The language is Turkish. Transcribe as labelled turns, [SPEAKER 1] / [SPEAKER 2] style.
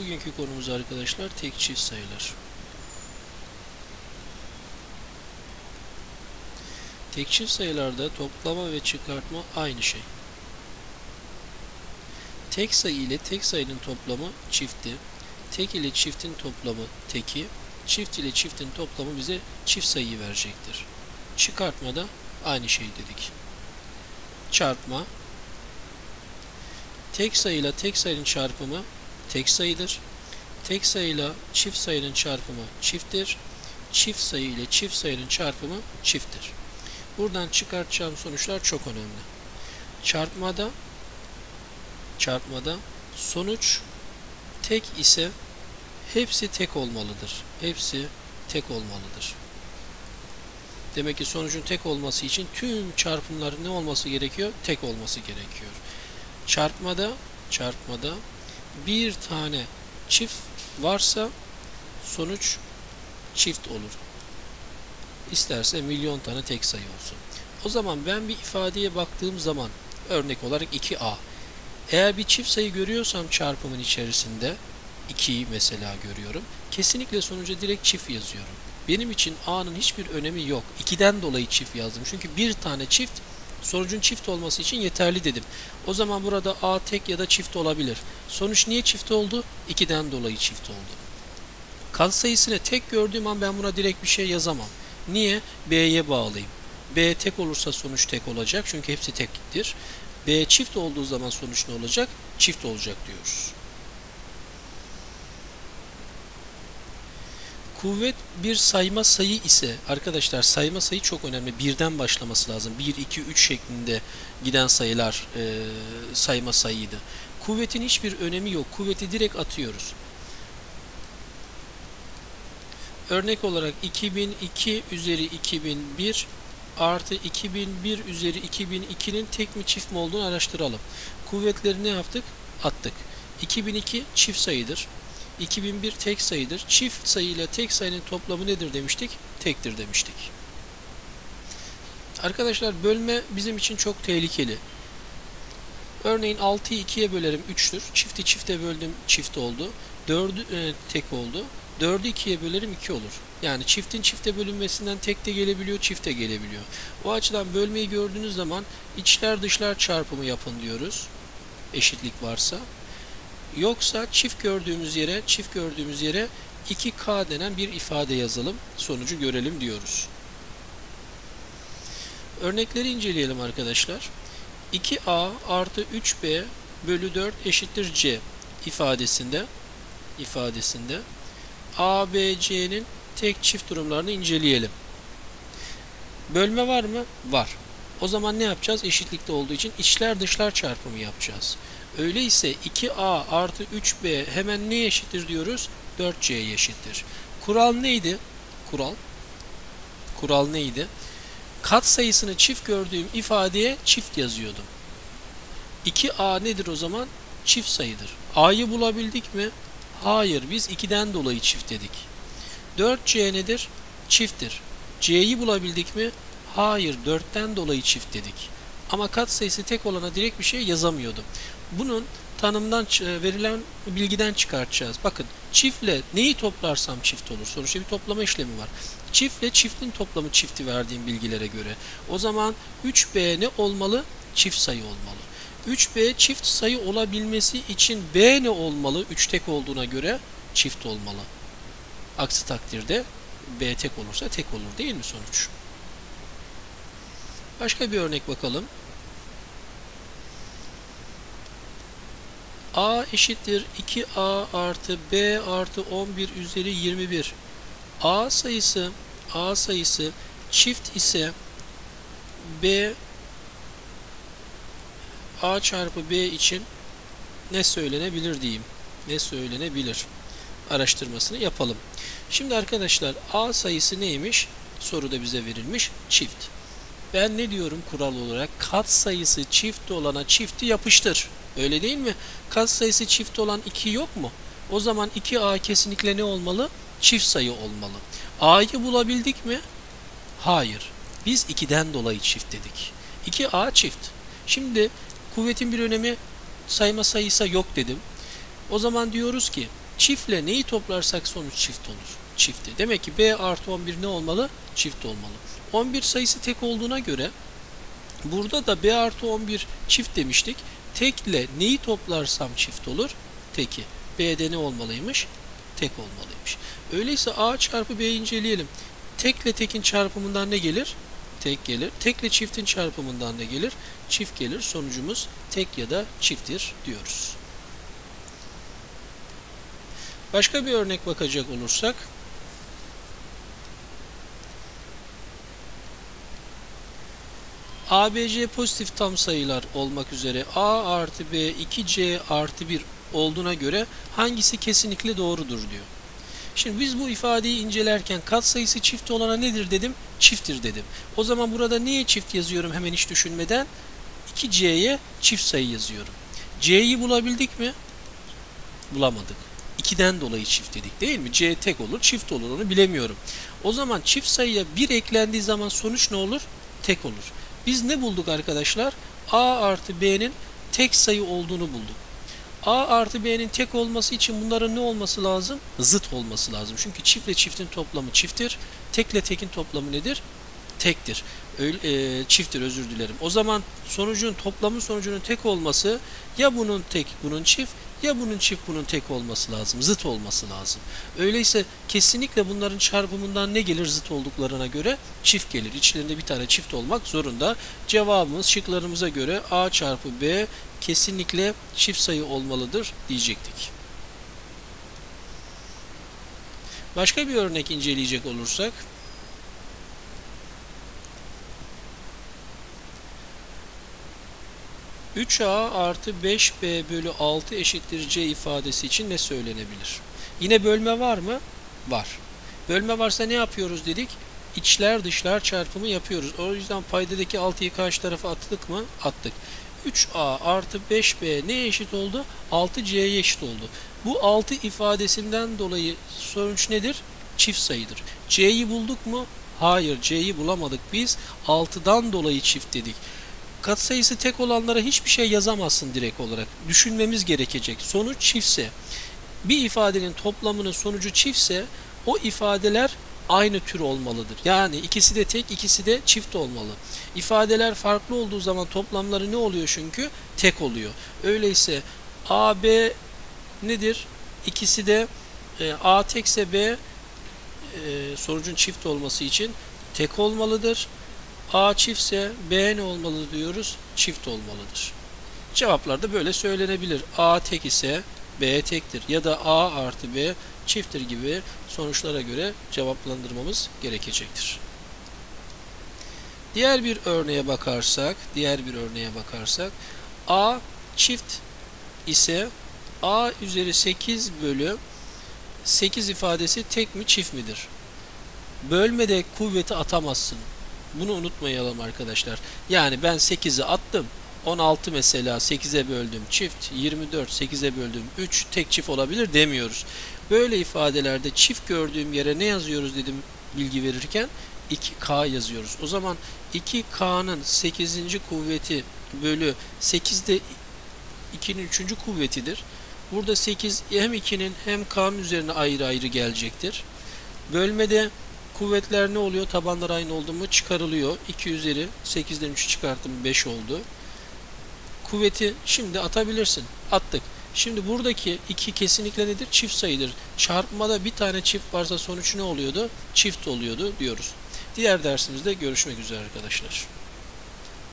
[SPEAKER 1] Bugünkü konumuz arkadaşlar tek çift sayılar. Tek çift sayılarda toplama ve çıkartma aynı şey. Tek sayı ile tek sayının toplamı çifti, tek ile çiftin toplamı teki, çift ile çiftin toplamı bize çift sayıyı verecektir. Çıkartma da aynı şey dedik. Çarpma, tek sayıyla tek sayının çarpımı tek sayıdır. Tek sayıyla çift sayının çarpımı çifttir. Çift sayı ile çift sayının çarpımı çifttir. Buradan çıkartacağım sonuçlar çok önemli. Çarpmada çarpmada sonuç tek ise hepsi tek olmalıdır. Hepsi tek olmalıdır. Demek ki sonucun tek olması için tüm çarpımların ne olması gerekiyor? Tek olması gerekiyor. Çarpmada çarpmada bir tane çift varsa sonuç çift olur. İsterse milyon tane tek sayı olsun. O zaman ben bir ifadeye baktığım zaman örnek olarak 2a. Eğer bir çift sayı görüyorsam çarpımın içerisinde 2'yi mesela görüyorum. Kesinlikle sonuca direkt çift yazıyorum. Benim için a'nın hiçbir önemi yok. 2'den dolayı çift yazdım. Çünkü bir tane çift sonucun çift olması için yeterli dedim. O zaman burada a tek ya da çift olabilir. Sonuç niye çift oldu? 2'den dolayı çift oldu. Kat sayısını tek gördüğüm an ben buna direkt bir şey yazamam. Niye? B'ye bağlayayım. B tek olursa sonuç tek olacak. Çünkü hepsi tektir. B çift olduğu zaman sonuç ne olacak? Çift olacak diyoruz. Kuvvet bir sayma sayı ise arkadaşlar sayma sayı çok önemli. Birden başlaması lazım. 1, 2, 3 şeklinde giden sayılar e, sayma sayıydı. Kuvvetin hiçbir önemi yok. Kuvveti direkt atıyoruz. Örnek olarak 2002 üzeri 2001 artı 2001 üzeri 2002'nin tek mi çift mi olduğunu araştıralım. Kuvvetleri ne yaptık? Attık. 2002 çift sayıdır. 2001 tek sayıdır. Çift sayı ile tek sayının toplamı nedir demiştik? Tektir demiştik. Arkadaşlar bölme bizim için çok tehlikeli. Örneğin 6'yı 2'ye bölerim 3'tür. Çifti çifte böldüm çift oldu. 4'ü e, tek oldu. 4'ü 2'ye bölerim 2 olur. Yani çiftin çifte bölünmesinden tek de gelebiliyor, çifte gelebiliyor. O açıdan bölmeyi gördüğünüz zaman içler dışlar çarpımı yapın diyoruz. Eşitlik varsa. Yoksa çift gördüğümüz yere, çift gördüğümüz yere 2K denen bir ifade yazalım. Sonucu görelim diyoruz. Örnekleri inceleyelim arkadaşlar. 2A artı 3B bölü 4 eşittir C ifadesinde ifadesinde A, B, C'nin tek çift durumlarını inceleyelim. Bölme var mı? Var. O zaman ne yapacağız? Eşitlikte olduğu için içler dışlar çarpımı yapacağız. Öyleyse 2A artı 3B hemen ne eşittir diyoruz? 4C'ye eşittir. Kural neydi? Kural. Kural neydi? Kat sayısını çift gördüğüm ifadeye çift yazıyordum. 2A nedir o zaman? Çift sayıdır. A'yı bulabildik mi? Hayır, biz 2'den dolayı çift dedik. 4C nedir? Çifttir. C'yi bulabildik mi? Hayır, 4'ten dolayı çift dedik. Ama kat sayısı tek olana direkt bir şey yazamıyordum. Bunun tanımdan verilen bilgiden çıkartacağız. Bakın çiftle neyi toplarsam çift olur. Sonuçta bir toplama işlemi var. Çiftle çiftin toplamı çifti verdiğim bilgilere göre. O zaman 3B ne olmalı? Çift sayı olmalı. 3B çift sayı olabilmesi için B ne olmalı? 3 tek olduğuna göre çift olmalı. Aksi takdirde B tek olursa tek olur değil mi sonuç? Başka bir örnek bakalım. A eşittir 2A artı B artı 11 üzeri 21. A sayısı A sayısı çift ise B A çarpı B için ne söylenebilir diyeyim. Ne söylenebilir? Araştırmasını yapalım. Şimdi arkadaşlar A sayısı neymiş? Soruda bize verilmiş. Çift. Ben ne diyorum kural olarak? Kat sayısı çift olana çifti yapıştır. Öyle değil mi? Kat sayısı çift olan 2 yok mu? O zaman 2A kesinlikle ne olmalı? Çift sayı olmalı. A'yı bulabildik mi? Hayır. Biz 2'den dolayı çift dedik. 2A çift. Şimdi kuvvetin bir önemi sayma sayısı yok dedim. O zaman diyoruz ki Çiftle neyi toplarsak sonuç çift olur. Çifti. Demek ki B artı 11 ne olmalı? Çift olmalı. 11 sayısı tek olduğuna göre burada da B artı 11 çift demiştik. Tekle neyi toplarsam çift olur? Teki. B'de ne olmalıymış? Tek olmalıymış. Öyleyse A çarpı B'yi inceleyelim. Tekle tekin çarpımından ne gelir? Tek gelir. Tekle çiftin çarpımından ne gelir? Çift gelir. Sonucumuz tek ya da çifttir diyoruz. Başka bir örnek bakacak olursak ABC pozitif tam sayılar olmak üzere A artı B 2C artı 1 olduğuna göre hangisi kesinlikle doğrudur diyor. Şimdi biz bu ifadeyi incelerken katsayısı çift olana nedir dedim? Çifttir dedim. O zaman burada niye çift yazıyorum hemen hiç düşünmeden? 2C'ye çift sayı yazıyorum. C'yi bulabildik mi? Bulamadık. 2'den dolayı çift dedik değil mi? C tek olur, çift olur onu bilemiyorum. O zaman çift sayıya 1 eklendiği zaman sonuç ne olur? Tek olur. Biz ne bulduk arkadaşlar? A artı B'nin tek sayı olduğunu bulduk. A artı B'nin tek olması için bunların ne olması lazım? Zıt olması lazım. Çünkü çiftle çiftin toplamı çifttir. Tekle tekin toplamı nedir? Tektir. Öyle, e, çifttir özür dilerim. O zaman sonucun toplamın sonucunun tek olması ya bunun tek bunun çift ya bunun çift bunun tek olması lazım. Zıt olması lazım. Öyleyse kesinlikle bunların çarpımından ne gelir zıt olduklarına göre? Çift gelir. İçlerinde bir tane çift olmak zorunda. Cevabımız şıklarımıza göre A çarpı B kesinlikle çift sayı olmalıdır diyecektik. Başka bir örnek inceleyecek olursak 3a artı 5b bölü 6 eşittir c ifadesi için ne söylenebilir? Yine bölme var mı? Var. Bölme varsa ne yapıyoruz dedik? İçler dışlar çarpımı yapıyoruz. O yüzden paydadaki 6'yı karşı tarafa attık mı? Attık. 3a artı 5b ne eşit oldu? 6c'ye eşit oldu. Bu 6 ifadesinden dolayı sonuç nedir? Çift sayıdır. c'yi bulduk mu? Hayır c'yi bulamadık. Biz 6'dan dolayı çift dedik katsayısı tek olanlara hiçbir şey yazamazsın direkt olarak. Düşünmemiz gerekecek. Sonuç çiftse, bir ifadenin toplamının sonucu çiftse o ifadeler aynı tür olmalıdır. Yani ikisi de tek, ikisi de çift olmalı. İfadeler farklı olduğu zaman toplamları ne oluyor çünkü? Tek oluyor. Öyleyse A, B nedir? İkisi de e, A tekse B e, sonucun çift olması için tek olmalıdır. A çiftse B ne olmalı diyoruz? Çift olmalıdır. Cevaplar da böyle söylenebilir. A tek ise B tektir ya da A artı B çifttir gibi sonuçlara göre cevaplandırmamız gerekecektir. Diğer bir örneğe bakarsak, diğer bir örneğe bakarsak A çift ise A üzeri 8 bölü 8 ifadesi tek mi çift midir? Bölmede kuvveti atamazsın. Bunu unutmayalım arkadaşlar. Yani ben 8'i attım. 16 mesela 8'e böldüm çift, 24 8'e böldüm 3 tek çift olabilir demiyoruz. Böyle ifadelerde çift gördüğüm yere ne yazıyoruz dedim bilgi verirken 2K yazıyoruz. O zaman 2K'nın 8. kuvveti bölü 8'de 2'nin 3. kuvvetidir. Burada 8 hem 2'nin hem K'nın üzerine ayrı ayrı gelecektir. Bölmede Kuvvetler ne oluyor? Tabanlar aynı oldu mu çıkarılıyor. 2 üzeri 8'den 3'ü çıkarttım 5 oldu. Kuvveti şimdi atabilirsin. Attık. Şimdi buradaki 2 kesinlikle nedir? Çift sayıdır. Çarpmada bir tane çift varsa sonuç ne oluyordu? Çift oluyordu diyoruz. Diğer dersimizde görüşmek üzere arkadaşlar.